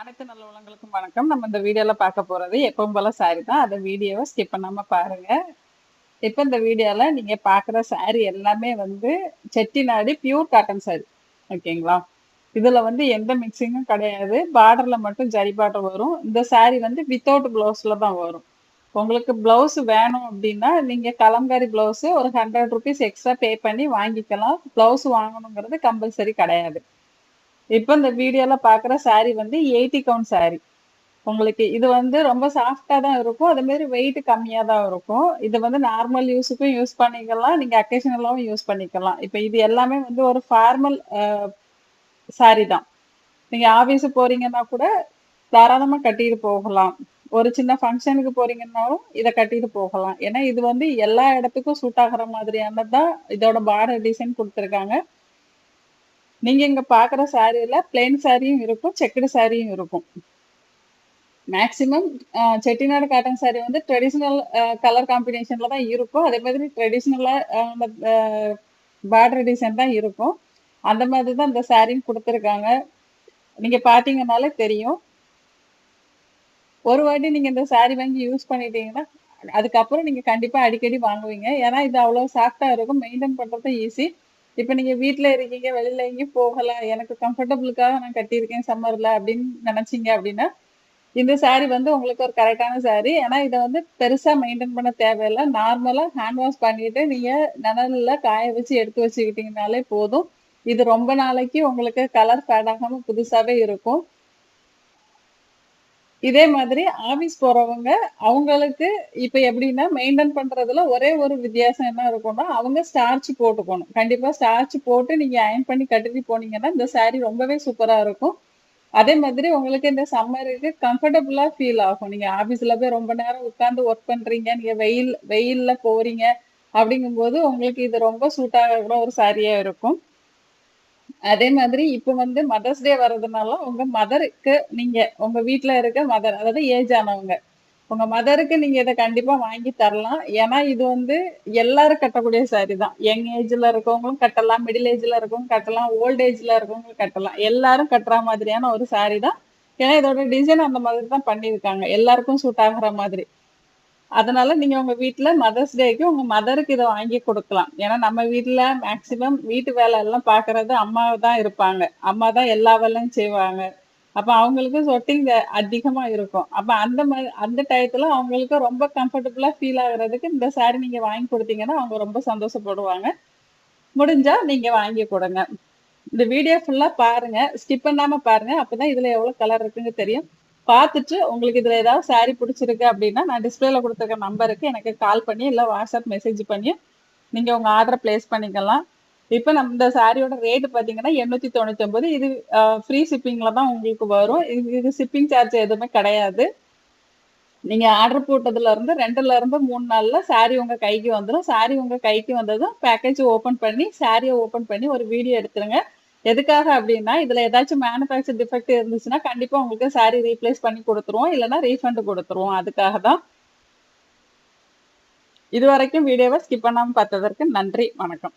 அனைத்து நல்ல உள்ளங்களுக்கும் வணக்கம். நம்ம இந்த வீடியோல பார்க்க போறது எப்பவும் போல சாரி தான். அந்த வீடியோவை ஸ்கிப் பண்ணாம பாருங்க. இப்போ இந்த வீடியோல நீங்க பார்க்குற சாரி எல்லாமே வந்து செட்டிநாடு பியூர் காட்டன் சாரி ஓகேங்களா இதுல வந்து எந்த மிக்சிங்கும் கிடையாது. பார்டர்ல மட்டும் ஜரி பார்டர் வரும். இந்த சாரி வந்து வித்தவுட் பிளவுஸ்ல தான் வரும். உங்களுக்கு பிளவுஸ் வேணும் அப்படின்னா நீங்க கலங்காரி பிளவுஸ் ஒரு ஹண்ட்ரட் ருபீஸ் எக்ஸ்ட்ரா பே பண்ணி வாங்கிக்கலாம். பிளவுஸ் வாங்கணுங்கிறது கம்பல்சரி கிடையாது. இப்போ இந்த வீடியோல பாக்குற சாரி வந்து எயிட்டி கவுண்ட் சாரி உங்களுக்கு இது வந்து ரொம்ப சாஃப்டா தான் இருக்கும். அதே மாதிரி வெயிட் கம்மியா தான் இருக்கும். இது வந்து நார்மல் யூஸுக்கும் யூஸ் பண்ணிக்கலாம். நீங்க அக்கேஷனலாவும் யூஸ் பண்ணிக்கலாம். இப்போ இது எல்லாமே வந்து ஒரு ஃபார்மல் சாரி தான். நீங்க ஆபீஸ் போறீங்கன்னா கூட தாராளமா கட்டிட்டு போகலாம். ஒரு சின்ன ஃபங்க்ஷனுக்கு போறீங்கன்னாலும் இதை கட்டிட்டு போகலாம். ஏன்னா இது வந்து எல்லா இடத்துக்கும் சூட் ஆகிற மாதிரியானதான் இதோட பார்டர் டிசைன் கொடுத்துருக்காங்க. நீங்க இங்க பாக்குற சாரியில பிளெயின் சாரியும் இருக்கும் செக்குடு சாரியும் இருக்கும். மேக்சிமம் செட்டிநாடு காட்டன் சாரி வந்து ட்ரெடிஷ்னல் கலர் காம்பினேஷன்ல தான் இருக்கும். அதே மாதிரி ட்ரெடிஷ்னலா பார்டர் டிசைன் தான் இருக்கும். அந்த மாதிரி தான் இந்த சாரியும் கொடுத்துருக்காங்க. நீங்க பாத்தீங்கன்னாலே தெரியும். ஒரு வாட்டி நீங்க இந்த சாரி வாங்கி யூஸ் பண்ணிட்டீங்கன்னா அதுக்கப்புறம் நீங்க கண்டிப்பா அடிக்கடி வாங்குவீங்க. ஏன்னா இது அவ்வளவு சாஃப்டா இருக்கும் மெயின்டைன் பண்றது ஈஸி இப்போ நீங்க வீட்ல இருக்கீங்க வெளியில எங்கேயும் போகல எனக்கு கம்ஃபர்டபுளுக்காக நான் கட்டியிருக்கேன் சம்மர்ல அப்படின்னு நினைச்சீங்க அப்படின்னா இந்த saree வந்து உங்களுக்கு ஒரு கரெக்டான saree. ஏன்னா இதை வந்து பெருசா மெயின்டைன் பண்ண தேவையில்லை. நார்மலா ஹேண்ட் வாஷ் பண்ணிட்டு நீங்க நிழல்ல காய வச்சு எடுத்து வச்சுக்கிட்டீங்கனாலே போதும். இது ரொம்ப நாளைக்கு உங்களுக்கு கலர் ஃபேட் ஆகாம புதுசாவே இருக்கும். இதே மாதிரி ஆபீஸ் போறவங்க அவங்களுக்கு இப்ப எப்படின்னா மெயின்டைன் பண்றதுல ஒரே ஒரு வித்தியாசம் என்ன இருக்கும்னா அவங்க ஸ்டார்ச் போட்டுக்கணும். கண்டிப்பா ஸ்டார்ச் போட்டு நீங்க அயன் பண்ணி கட்டிட்டு போனீங்கன்னா இந்த saree ரொம்பவே சூப்பரா இருக்கும். அதே மாதிரி உங்களுக்கு இந்த சம்மருக்கு கம்ஃபர்டபுளா ஃபீல் ஆகும். நீங்க ஆபீஸ்ல போய் ரொம்ப நேரம் உட்கார்ந்து ஒர்க் பண்றீங்க நீங்க வெயில் வெயில்ல போறீங்க அப்படிங்கும்போது உங்களுக்கு இது ரொம்ப சூட் ஆகிற ஒரு சாரியா இருக்கும். அதே மாதிரி இப்ப வந்து மதர்ஸ் டே வர்றதுனால உங்க மதருக்கு நீங்க உங்க வீட்டுல இருக்க மதர் அதாவது ஏஜ் ஆனவங்க உங்க மதருக்கு நீங்க இதை கண்டிப்பா வாங்கி தரலாம். ஏன்னா இது வந்து எல்லாரும் கட்டக்கூடிய சாரி தான். யங் ஏஜ்ல இருக்கவங்களும் கட்டலாம் மிடில் ஏஜ்ல இருக்கவங்க கட்டலாம் ஓல்ட் ஏஜ்ல இருக்கவங்களும் கட்டலாம். எல்லாரும் கட்டுற மாதிரியான ஒரு சாரி தான். ஏன்னா இதோட டிசைன் அந்த மாதிரி தான் பண்ணியிருக்காங்க. எல்லாருக்கும் சூட் ஆகுற மாதிரி. அதனால நீங்க உங்க வீட்டுல மதர்ஸ் டேக்கு உங்க மதருக்கு இதை வாங்கி கொடுக்கலாம். ஏன்னா நம்ம வீட்டுல மேக்சிமம் வீட்டு வேலை எல்லாம் பாக்குறது அம்மா தான் இருப்பாங்க. அம்மா தான் எல்லா வேலையும் செய்வாங்க. அப்ப அவங்களுக்கு சொட்டிங் அதிகமா இருக்கும். அப்ப அந்த மாதிரி அந்த டயத்துல அவங்களுக்கு ரொம்ப கம்ஃபர்டபுளா ஃபீல் ஆகுறதுக்கு இந்த சாரி நீங்க வாங்கி கொடுத்தீங்கன்னா அவங்க ரொம்ப சந்தோஷப்படுவாங்க. முடிஞ்சா நீங்க வாங்கி கொடுங்க. இந்த வீடியோ ஃபுல்லா பாருங்க. ஸ்கிப் பண்ணாம பாருங்க. அப்பதான் இதுல எவ்வளவு கலர் இருக்குன்னு தெரியும். பார்த்துட்டு உங்களுக்கு இதுல ஏதாவது சாரி பிடிச்சிருக்கு அப்படின்னா நான் டிஸ்பிளேல கொடுத்துருக்க நம்பருக்கு எனக்கு கால் பண்ணி இல்லை வாட்ஸ்அப் மெசேஜ் பண்ணி நீங்க உங்க ஆர்டரை பிளேஸ் பண்ணிக்கலாம். இப்போ நம்ம இந்த சாரியோட ரேட்டு பார்த்தீங்கன்னா எண்ணூத்தி தொண்ணூத்தி ஒன்பது இது ஃப்ரீ ஷிப்பிங்ல தான் உங்களுக்கு வரும். இது இது ஷிப்பிங் சார்ஜ் எதுவுமே கிடையாது. நீங்க ஆர்டர் போட்டதுல இருந்து ரெண்டுல இருந்து மூணு நாள்ல சாரி உங்க கைக்கு வந்துடும் சாரி உங்க கைக்கு வந்ததும் பேக்கேஜ் ஓபன் பண்ணி சாரியை ஓபன் பண்ணி ஒரு வீடியோ எடுத்துருங்க. எதுக்காக அப்படின்னா இதுல ஏதாச்சும் மேனுஃபேக்சர் டிஃபெக்ட் இருந்துச்சுன்னா கண்டிப்பா உங்களுக்கு சாரி ரீப்ளேஸ் பண்ணி கொடுத்துருவோம். இல்லைன்னா ரீஃபண்ட் கொடுத்துருவோம். அதுக்காக தான் இது வரைக்கும் வீடியோவை ஸ்கிப் பண்ணாம பார்த்ததற்கு நன்றி. வணக்கம்.